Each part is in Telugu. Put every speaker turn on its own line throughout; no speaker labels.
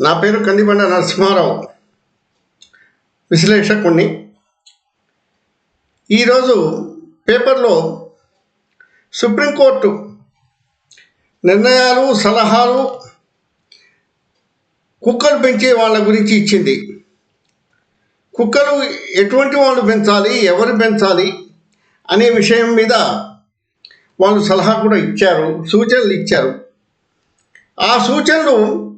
నా పేరు కందిబండ నరసింహారావు. విశ్లేషకుణ్ణి. ఈరోజు పేపర్లో సుప్రీంకోర్టు నిర్ణయాలు సలహాలు కుక్కలు పెంచే వాళ్ళ గురించి ఇచ్చింది. కుక్కలు ఎటువంటి వాళ్ళు పెంచాలి ఎవరు పెంచాలి అనే విషయం మీద వాళ్ళు సలహా కూడా ఇచ్చారు సూచనలు ఇచ్చారు. ఆ సూచనలు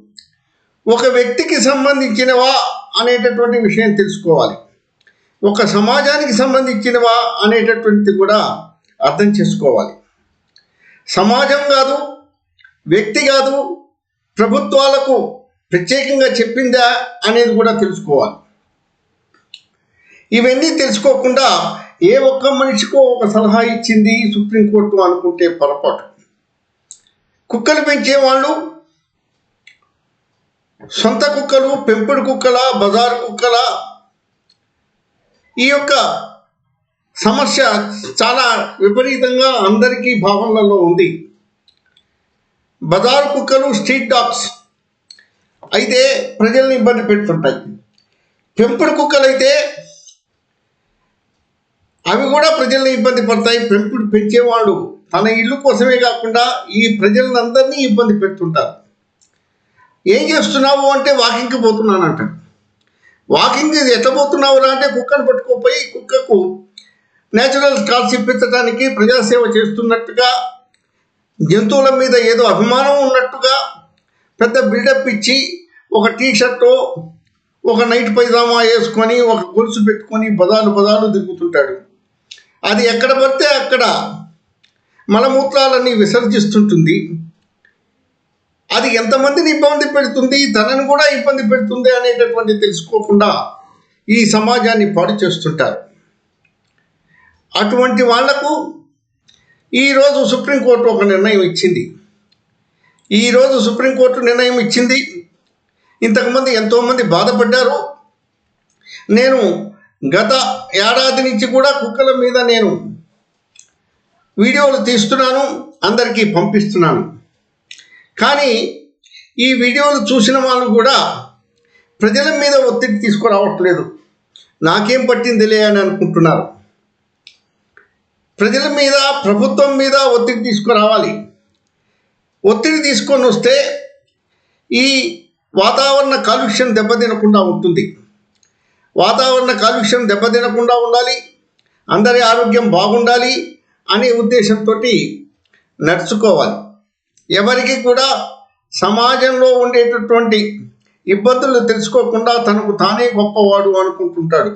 ఒక వ్యక్తికి సంబంధించినవా అనేటటువంటి విషయం తెలుసుకోవాలి. ఒక సమాజానికి సంబంధించినవా అనేటటువంటిది కూడా అర్థం చేసుకోవాలి. సమాజం కాదు వ్యక్తి కాదు ప్రభుత్వాలకు ప్రత్యేకంగా చెప్పిందా అనేది కూడా తెలుసుకోవాలి. ఇవన్నీ తెలుసుకోకుండా ఏ ఒక్క మనిషికో ఒక సలహా ఇచ్చింది సుప్రీంకోర్టు అనుకుంటే పొరపాటు. కుక్కలు పెంచే వాళ్ళు సొంత కుక్కలు పెంపుడు కుక్కల బజారు కుక్కల. ఈ యొక్క సమస్య చాలా విపరీతంగా అందరికీ భావనలలో ఉంది. బజారు కుక్కలు స్ట్రీట్ డాగ్స్. అయితే ప్రజల్ని ఇబ్బంది పెడుతుంటాయి. పెంపుడు కుక్కలు అయితే అవి కూడా ప్రజల్ని ఇబ్బంది పడతాయి. పెంపుడు పెంచేవాడు తన ఇల్లు కోసమే కాకుండా ఈ ప్రజలందరినీ ఇబ్బంది పెడుతుంటారు. ఏం చేస్తున్నావు అంటే వాకింగ్కి పోతున్నానంట. వాకింగ్ ఎట్లా పోతున్నావు అంటే కుక్కను పట్టుకోపోయి కుక్కకు నేచురల్ స్టాల్స్ ఇప్పించడానికి ప్రజాసేవ చేస్తున్నట్టుగా జంతువుల మీద ఏదో అభిమానం ఉన్నట్టుగా పెద్ద బిల్డప్ ఇచ్చి ఒక టీ షర్టు ఒక నైట్ పైజామా వేసుకొని ఒక గొలుసు పెట్టుకొని బదాలు బదాలు తిరుగుతుంటాడు. అది ఎక్కడ పడితే అక్కడ మలమూత్రాలన్నీ విసర్జిస్తుంటుంది. అది ఎంతమందిని ఇబ్బంది పెడుతుంది తనను కూడా ఇబ్బంది పెడుతుంది అనేటటువంటి తెలుసుకోకుండా ఈ సమాజాన్ని పాడు చేస్తుంటారు. అటువంటి వాళ్ళకు ఈరోజు సుప్రీంకోర్టు ఒక నిర్ణయం ఇచ్చింది. ఈరోజు సుప్రీంకోర్టు నిర్ణయం ఇచ్చింది. ఇంతకుమంది ఎంతోమంది బాధపడ్డారు. నేను గత ఏడాది నుంచి కూడా కుక్కల మీద నేను వీడియోలు తీస్తున్నాను అందరికీ పంపిస్తున్నాను. కానీ ఈ వీడియోలు చూసిన వాళ్ళు కూడా ప్రజల మీద ఒత్తిడి తీసుకురావట్లేదు. నాకేం పట్టిందిలే అని అనుకుంటున్నారు. ప్రజల మీద ప్రభుత్వం మీద ఒత్తిడి తీసుకురావాలి. ఒత్తిడి తీసుకొని వస్తే ఈ వాతావరణ కాలుష్యం దెబ్బతినకుండా ఉంటుంది. వాతావరణ కాలుష్యం దెబ్బతినకుండా ఉండాలి. అందరి ఆరోగ్యం బాగుండాలి అనే ఉద్దేశంతో నడుచుకోవాలి. ఎవరికి కూడా సమాజంలో ఉండేటటువంటి ఇబ్బందులు తెలుసుకోకుండా తనకు తానే గొప్పవాడు అనుకుంటుంటాడు.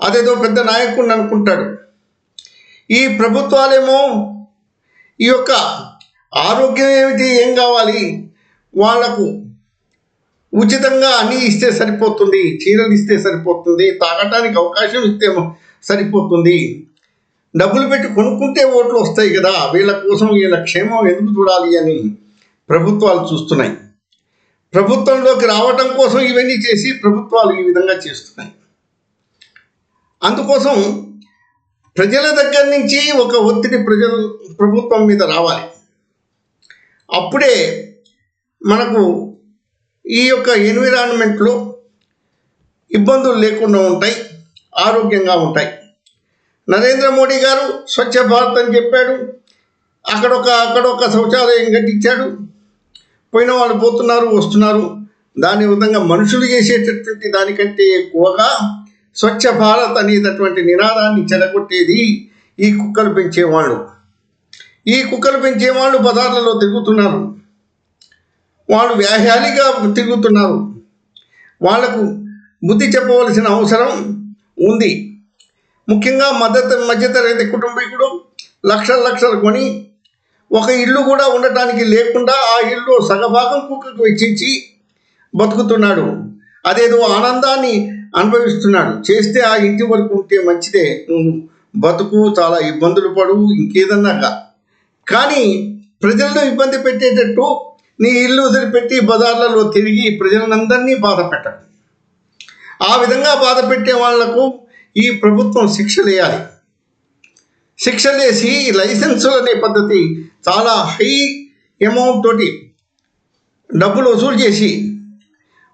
అదేదో పెద్ద నాయకుడిని అనుకుంటాడు. ఈ ప్రభుత్వాలేమో ఈ యొక్క ఆరోగ్యం ఏమిటి ఏం కావాలి వాళ్ళకు ఉచితంగా అన్నీ ఇస్తే సరిపోతుంది చీరలు ఇస్తే సరిపోతుంది తాగటానికి అవకాశం ఇస్తే సరిపోతుంది. డబ్బులు పెట్టి కొనుక్కుంటే ఓట్లు వస్తాయి కదా వీళ్ళ కోసం వీళ్ళ క్షేమం ఎందుకు చూడాలి అని ప్రభుత్వాలు చూస్తున్నాయి. ప్రభుత్వంలోకి రావటం కోసం ఇవన్నీ చేసి ప్రభుత్వాలు ఈ విధంగా చేస్తున్నాయి. అందుకోసం ప్రజల దగ్గర నుంచి ఒక ఒత్తిడి ప్రజలు ప్రభుత్వం మీద రావాలి. అప్పుడే మనకు ఈ యొక్క ఎన్విరాన్మెంట్లో ఇబ్బందులు లేకుండా ఉంటాయి ఆరోగ్యంగా ఉంటాయి. నరేంద్ర మోడీ గారు స్వచ్ఛ భారత్ అని చెప్పాడు. అక్కడొక అక్కడొక శౌచాలయం కట్టించాడు. పోయిన వాళ్ళు పోతున్నారు వస్తున్నారు. దాని విధంగా మనుషులు చేసేటటువంటి దానికంటే ఎక్కువగా స్వచ్ఛ భారత్ అనేటటువంటి నినాదాన్ని చెడగొట్టేది ఈ కుక్కలు పెంచేవాళ్ళు. ఈ కుక్కలు పెంచేవాళ్ళు బజార్లలో తిరుగుతున్నారు. వాళ్ళు వ్యాహ్యాలిగా తిరుగుతున్నారు. వాళ్ళకు బుద్ధి చెప్పవలసిన అవసరం ఉంది. ముఖ్యంగా మద్దతు మధ్యతరగతి కుటుంబీకుడు లక్షల లక్షలు కొని ఒక ఇల్లు కూడా ఉండటానికి లేకుండా ఆ ఇల్లు సగభాగం కుక్కకు వెచ్చించి బతుకుతున్నాడు. అదేదో ఆనందాన్ని అనుభవిస్తున్నాడు. చేస్తే ఆ ఇంటి వరకు ఉంటే మంచిదే. నువ్వు బతుకు చాలా ఇబ్బందులు పడు ఇంకేదన్నాక కానీ ప్రజలను ఇబ్బంది పెట్టేటట్టు నీ ఇల్లు వదిలిపెట్టి బజార్లలో తిరిగి ప్రజలందరినీ బాధ పెట్టడు ఆ విధంగా బాధ పెట్టే వాళ్ళకు ఈ ప్రభుత్వం శిక్షలు వేయాలి శిక్షలేసి లైసెన్సులు అనే పద్ధతి చాలా హై అమౌంట్ తోటి డబ్బులు వసూలు చేసి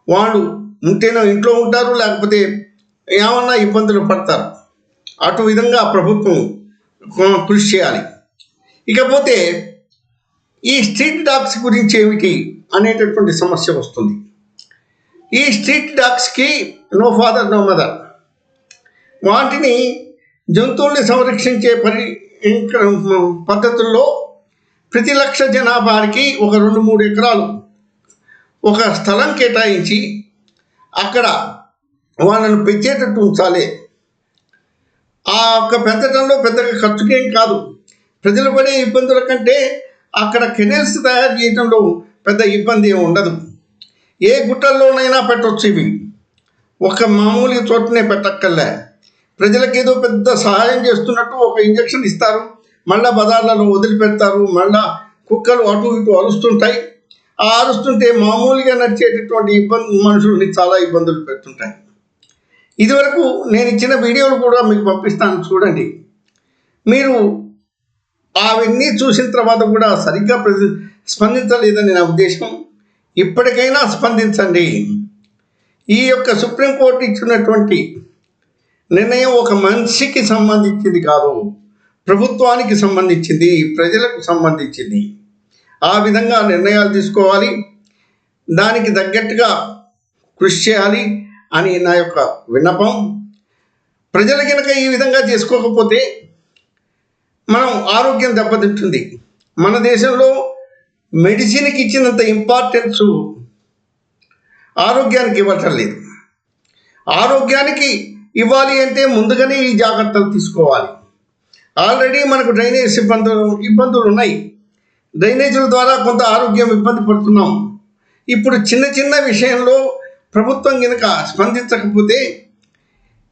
వాళ్ళు ఉంటేనో ఇంట్లో ఉంటారు లేకపోతే ఏమన్నా ఇబ్బందులు పడతారు. అటు విధంగా ప్రభుత్వం కృషి చేయాలి. ఇకపోతే ఈ స్ట్రీట్ డాగ్స్ గురించి ఏమిటి అనేటటువంటి సమస్య వస్తుంది. ఈ స్ట్రీట్ డాగ్స్కి నో ఫాదర్ నో మదర్. వాటిని జంతువుల్ని సంరక్షించే పరి ఇంకా పద్ధతుల్లో ప్రతి లక్ష జనాభాకి ఒక రెండు మూడు ఎకరాలు ఒక స్థలం కేటాయించి అక్కడ వాళ్ళను పెంచేటట్టు ఉంచాలి. ఆ యొక్క పెంచడంలో పెద్దగా ఖర్చుకేం కాదు. ప్రజలు పడే ఇబ్బందుల కంటే అక్కడ కెనెల్స్ తయారు చేయడంలో పెద్ద ఇబ్బంది ఏమి ఉండదు. ఏ గుట్టల్లోనైనా పెట్టొచ్చు ఇవి. ఒక మామూలు చోటనే పెట్టక్కర్లే. ప్రజలకు ఏదో పెద్ద సహాయం చేస్తున్నట్టు ఒక ఇంజక్షన్ ఇస్తారు. మళ్ళా బజార్లను వదిలిపెడతారు. మళ్ళా కుక్కలు అటు ఇటు అరుస్తుంటాయి. ఆ అరుస్తుంటే మామూలుగా నడిచేటటువంటి ఇబ్బంది మనుషుల్ని చాలా ఇబ్బందులు పెడుతుంటాయి. ఇదివరకు నేను ఇచ్చిన వీడియోలు కూడా మీకు పంపిస్తాను చూడండి. మీరు అవన్నీ చూసిన తర్వాత కూడా సరిగ్గా ప్రతి స్పందించలేదని నా ఉద్దేశం. ఇప్పటికైనా స్పందించండి. ఈ యొక్క సుప్రీంకోర్టు ఇచ్చినటువంటి నిర్ణయం ఒక మనిషికి సంబంధించింది కాదు. ప్రభుత్వానికి సంబంధించింది ప్రజలకు సంబంధించింది. ఆ విధంగా నిర్ణయాలు తీసుకోవాలి. దానికి తగ్గట్టుగా కృషి చేయాలి అని నా యొక్క విన్నపం. ప్రజలు కనుక ఈ విధంగా చేసుకోకపోతే మనం ఆరోగ్యం దెబ్బతింటుంది. మన దేశంలో మెడిసిన్కి ఇచ్చినంత ఇంపార్టెన్స్ ఆరోగ్యానికి ఇవ్వటం లేదు ఆరోగ్యానికి ఇవ్వాలి అంటే ముందుగానే ఈ జాగ్రత్తలు తీసుకోవాలి. ఆల్రెడీ మనకు డ్రైనేజ్ ఇబ్బందులు ఇబ్బందులు ఉన్నాయి. డ్రైనేజీల ద్వారా కొంత ఆరోగ్యం ఇబ్బంది పడుతున్నాం. ఇప్పుడు చిన్న చిన్న విషయంలో ప్రభుత్వం కనుక స్పందించకపోతే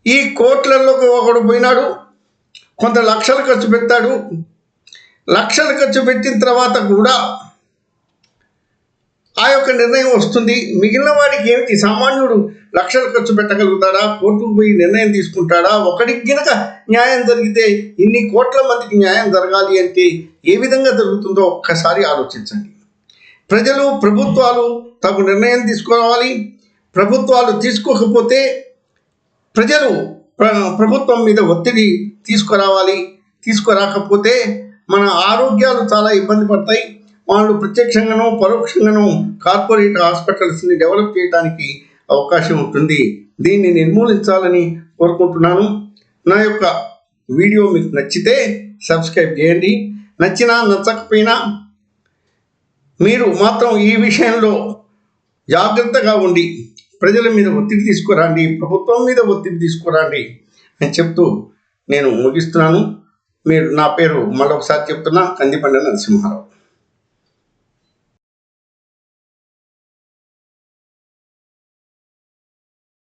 ఈ కోట్లలోకి ఒకడు పోయినాడు కొంత లక్షలు ఖర్చు పెట్టాడు లక్షలు ఖర్చు పెట్టిన తర్వాత కూడా ఆ యొక్క నిర్ణయం వస్తుంది. మిగిలిన వాడికి ఏమిటి? సామాన్యుడు లక్షలు ఖర్చు పెట్టగలుగుతాడా? కోర్టుకు పోయి నిర్ణయం తీసుకుంటాడా? ఒకడికి గినక న్యాయం జరిగితే ఇన్ని కోట్ల మందికి న్యాయం జరగాలి అంటే ఏ విధంగా జరుగుతుందో ఒక్కసారి ఆలోచించండి. ప్రజలు ప్రభుత్వాలు తగు నిర్ణయం తీసుకోవాలి. ప్రభుత్వాలు తీసుకోకపోతే ప్రజలు ప్ర- ప్రభుత్వం మీద ఒత్తిడి తీసుకురావాలి. తీసుకురాకపోతే మన ఆరోగ్యాలు చాలా ఇబ్బంది పడతాయి. వాళ్ళు ప్రత్యక్షంగానో పరోక్షంగానో కార్పొరేట్ హాస్పిటల్స్ని డెవలప్ చేయడానికి అవకాశం ఉంటుంది. దీన్ని నిర్మూలించాలని కోరుకుంటున్నాను. నా యొక్క వీడియో మీకు నచ్చితే సబ్స్క్రైబ్ చేయండి. నచ్చినా నచ్చకపోయినా మీరు మాత్రం ఈ విషయంలో జాగ్రత్తగా ఉండి ప్రజల మీద ఒత్తిడి తీసుకురండి ప్రభుత్వం మీద ఒత్తిడి తీసుకురండి అని చెప్తూ నేను ముగిస్తున్నాను. మీరు నా పేరు మళ్ళొకసారి చెప్తున్నా కందిపండ నరసింహారావు.